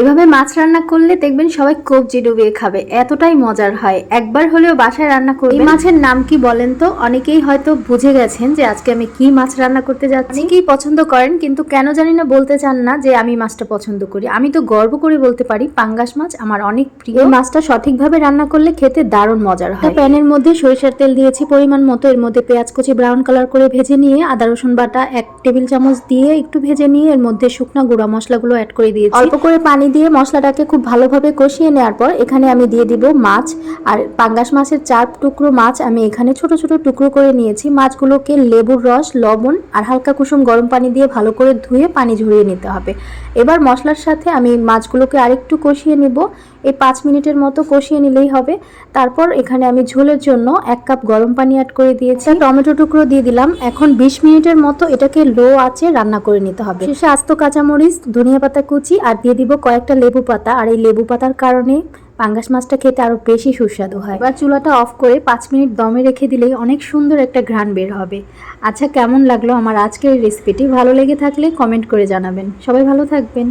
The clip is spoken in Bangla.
এভাবে মাছ রান্না করলে দেখবেন সবাই কবজি ডুবিয়ে খাবে এতটাই মজার হয়। একবার হলেও বাসায় রান্না করবে এই মাছের নাম কি বলেন তো? অনেকেই হয়তো বুঝে গেছেন যে আজকে আমি কি মাছ রান্না করতে যাচ্ছি। অনেকেই পছন্দ করেন কিন্তু কেন জানি না বলতে চান না যে আমি মাছটা পছন্দ করি। আমি তো গর্ব করে বলতে পারি পাঙ্গাস মাছ আমার অনেক প্রিয়। এই মাছটা সঠিকভাবে রান্না করলে খেতে দারুণ মজার হয়। প্যানের মধ্যে সরিষার তেল দিয়েছি পরিমাণ মতো এর মধ্যে পেঁয়াজ কুচি ব্রাউন কালার করে ভেজে নিয়ে আদা রসুন বাটা এক টেবিল চামচ দিয়ে একটু ভেজে নিয়ে এর মধ্যে শুকনা গুঁড়া মশলাগুলো অ্যাড করে দিয়েছি। অল্প করে পানি দিয়ে মশলাটাকে খুব ভালোভাবে কষিয়ে নেওয়ার পর এখানে আমি দিয়ে দিব মাছ। আর পাঙ্গাস মাছের চার টুকরো মাছ আমি এখানে ছোট ছোট টুকরো করে নিয়েছি। মাছগুলোকে লেবুর রস, লবণ আর হালকা কুসুম গরম পানি দিয়ে ভালো করে ধুয়ে পানি ঝরিয়ে নিতে হবে। এবার মশলার সাথে আমি মাছগুলোকে আরেকটু কষিয়ে নিব। এই পাঁচ মিনিটের মতো কষিয়ে নিলেই হবে। তারপর এখানে আমি ঝোলের জন্য এক কাপ গরম পানি অ্যাড করে দিয়েছি। টমেটো টুকরো দিয়ে দিলাম। এখন বিশ মিনিটের মতো এটাকে লো আঁচে রান্না করে নিতে হবে। শেষে আস্ত কাঁচামরিচ, ধনিয়া পাতা কুচি আর দিয়ে দিব কয়েকটা লেবু পাতা, আর এই লেবু পাতার কারণে পাঙ্গাস মাছটা খেতে আরও বেশি সুস্বাদু হয়। এবার চুলাটা অফ করে পাঁচ মিনিট দমে রেখে দিলেই অনেক সুন্দর একটা ঘ্রাণ বের হবে। আচ্ছা কেমন লাগল আমার আজকের রেসিপিটি? ভালো লেগে থাকলে কমেন্ট করে জানাবেন। সবাই ভালো থাকবেন।